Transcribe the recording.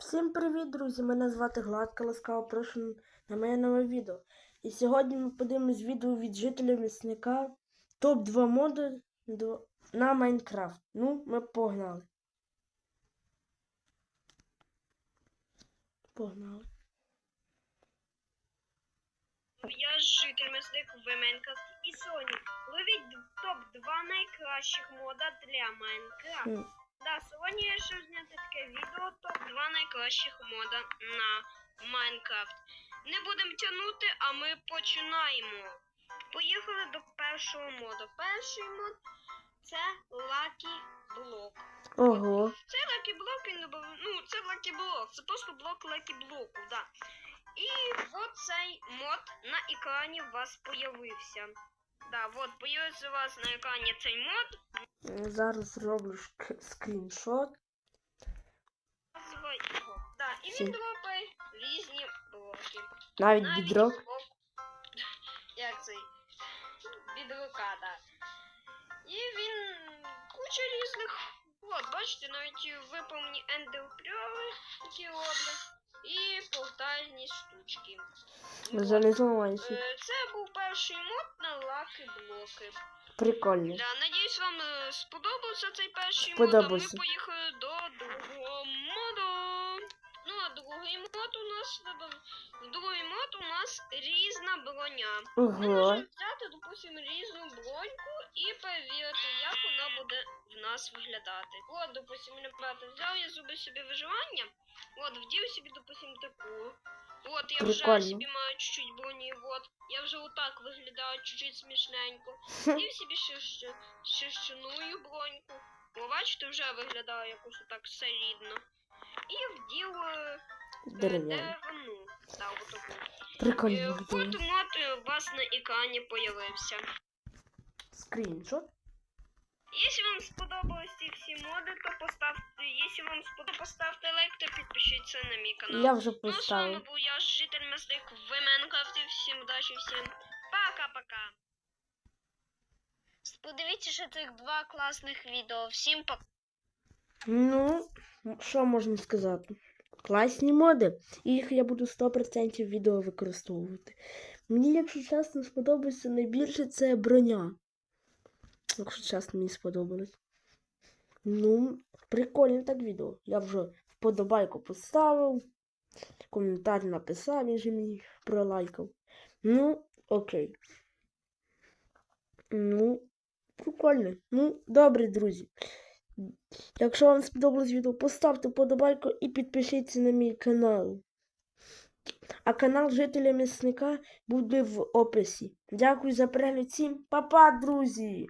Всім привіт, друзі! Мене звати Гладка, ласкаво прошу на моє нове відео. І сьогодні ми подивимось відео від жителя місника топ-2 моди на Майнкрафт. Ну, ми погнали. Погнали. Я житель мисник в Майнкрафт і сьогодні ловіть топ-2 найкращих мода для Майнкрафт. Хм. Да, сьогодні я ще зняти таке відео топ-2 найкращих мода на Майнкрафт. Не будемо тягнути, а ми починаємо. Поїхали до першого моду. Перший мод це Lucky Block. Ого. Це Lucky Block, він ну це Lucky Block, це просто блок Lucky Block, да. І от цей мод на екрані у вас появився. Да, от появився у вас на екрані цей мод. Зараз зроблю скріншот. І він дропає різні блоки. Навіть бідрок. блок- Як цей? Бідрука, да. І він куча різних. От, бачите, навіть виповні ендерпрьови, які роблять. І портальні штучки. Не зламайся. Е, Це був перший мод на лаки блоки. Прикольно. Да, надіюсь, вам е, сподобався цей перший мод, а ми поїхали до другого. Ну, другий мод у нас другий мод у нас різна броня. Ми можемо взяти, допустимо, різну броньку і перевірити, як вона буде в нас виглядати. От, допустимо, ребята, взяв я зуби собі виживання. От, вдів собі, допустимо, таку. От, я вже собі маю чуть-чуть броні, от. Я вже отак виглядаю чуть-чуть смішненько. Вдів собі шерщ- шерстяную броньку. О, бачите, вже виглядає якось отак солідно. І вдів Е, Прикольно. Е, у вас на екрані появився. Скріншот. Якщо вам сподобались ці всі моди, то поставте. Якщо вам сподобалось, поставте лайк та підпишіться на мій канал. Я вже Ну, з вами поставив. був я, житель Мезник в Майнкрафті. Всім удачі, всім пока-пока. Подивіться ще цих два класних відео. Всім пока. Ну, що можна сказати? Класні моди. І їх я буду 100% відео використовувати. Мені, якщо чесно, сподобається найбільше це броня. Якщо чесно, мені сподобалось. Ну, прикольне так відео. Я вже вподобайку поставив, коментар написав, він же мені пролайкав. Ну, окей. Ну, прикольно. Ну, добре, друзі. Якщо вам сподобалось відео, поставте подобайку і підпишіться на мій канал. А канал жителя місника буде в описі. Дякую за перегляд всім. Па-па, друзі!